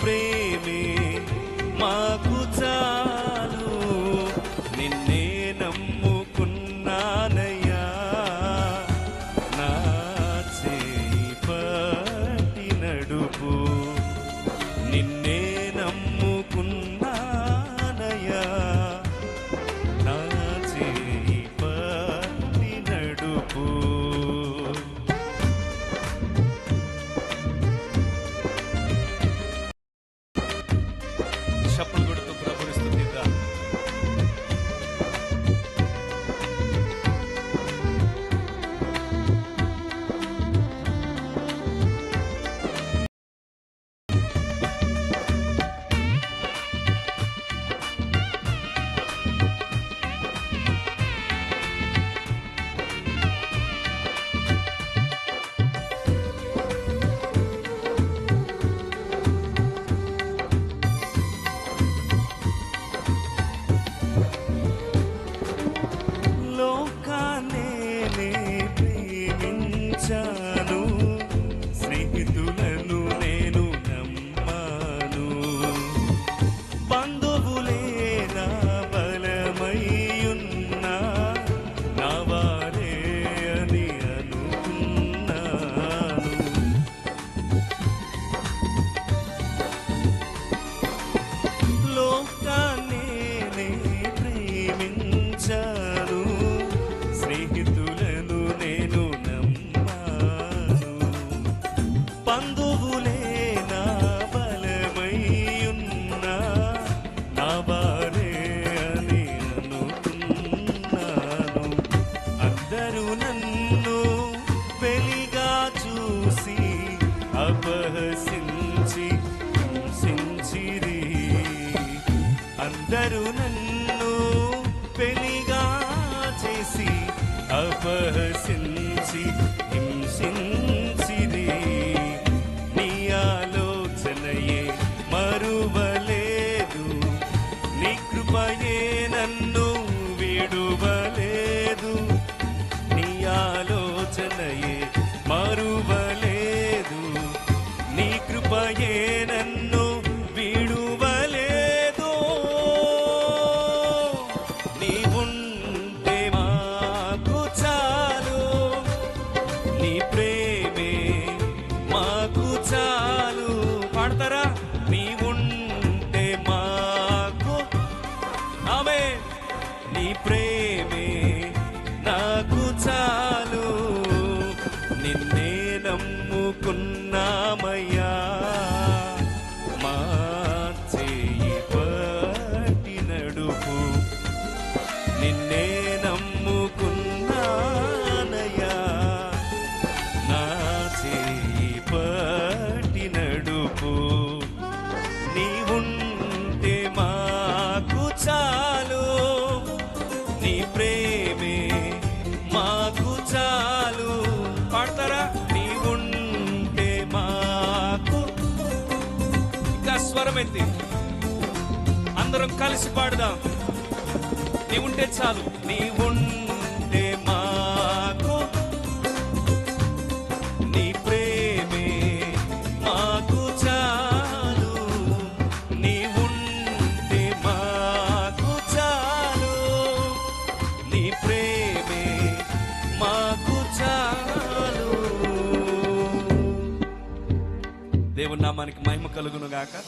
প্রেমে చూసి అపహసించి హింసించిరి. అందరూ నన్ను పెనిగా చేసి అపహసించి హింసించిరి. నీ ఆలోచనయే మరువలేదు నీ కృపయే నన్ను విడువలేదు. నీ ఆలోచనయే నీ ఇంకా అందరం కలిసి పాడదాం. నీ ఉంటే చాలు. నీ ఉంటే మాకు. నీ ప్రేమే మాకు చాలు. నీ ఉంటే మాకు చాలు. నీ ప్రేమే మాకు చాలు. దేవుని నామానికి మహిమ కలుగును గాక